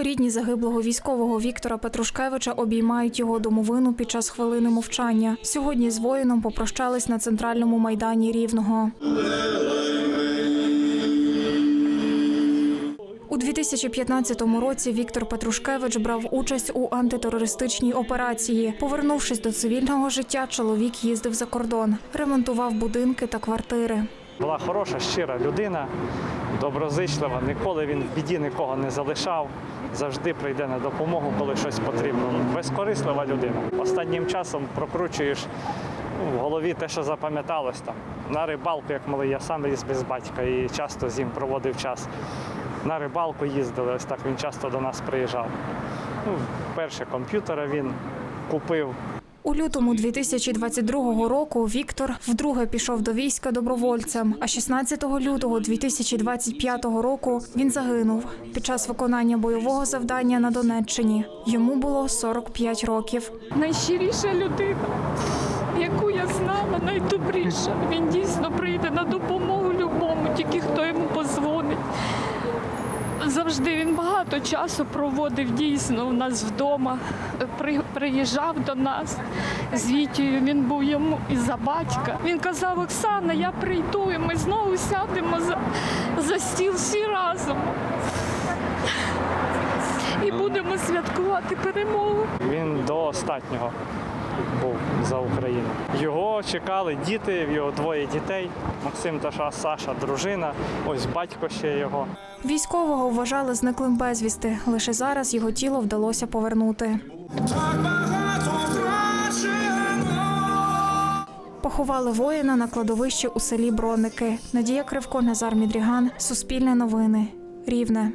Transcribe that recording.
Рідні загиблого військового Віктора Петрушкевича обіймають його домовину під час хвилини мовчання. Сьогодні з воїном попрощались на центральному майдані Рівного. У 2015 році Віктор Петрушкевич брав участь у антитерористичній операції. Повернувшись до цивільного життя, чоловік їздив за кордон, ремонтував будинки та квартири. Була хороша, щира людина, доброзичлива. Ніколи він в біді нікого не залишав. Завжди прийде на допомогу, коли щось потрібно. Безкорислива людина. Останнім часом прокручуєш в голові те, що запам'яталось там. На рибалку, як малий, я сам ріс без батька і часто з ним проводив час. На рибалку їздили, ось так він часто до нас приїжджав. Ну, перше комп'ютера він купив. У лютому 2022 року Віктор вдруге пішов до війська добровольцем. А 16 лютого 2025 року він загинув під час виконання бойового завдання на Донеччині. Йому було 45 років. найщиріша людина, яку я знала, найдобріша. Він дійсно прийде на допомогу любому, тільки хто йому. Завжди він багато часу проводив дійсно у нас вдома, При, приїжджав до нас з Вітєю, він був йому і за батька. Він казав, Оксана, я прийду, і ми знову сядемо за, за стіл всі разом. І будемо святкувати перемогу. Він до останнього був за Україну. Його чекали діти, його двоє дітей. Максим та Саша, дружина, ось батько ще його. Військового вважали зниклим безвісти. Лише зараз його тіло вдалося повернути. Поховали воїна на кладовищі у селі Бронники. Надія Кривко, Назар Мідріган. Суспільне новини. Рівне.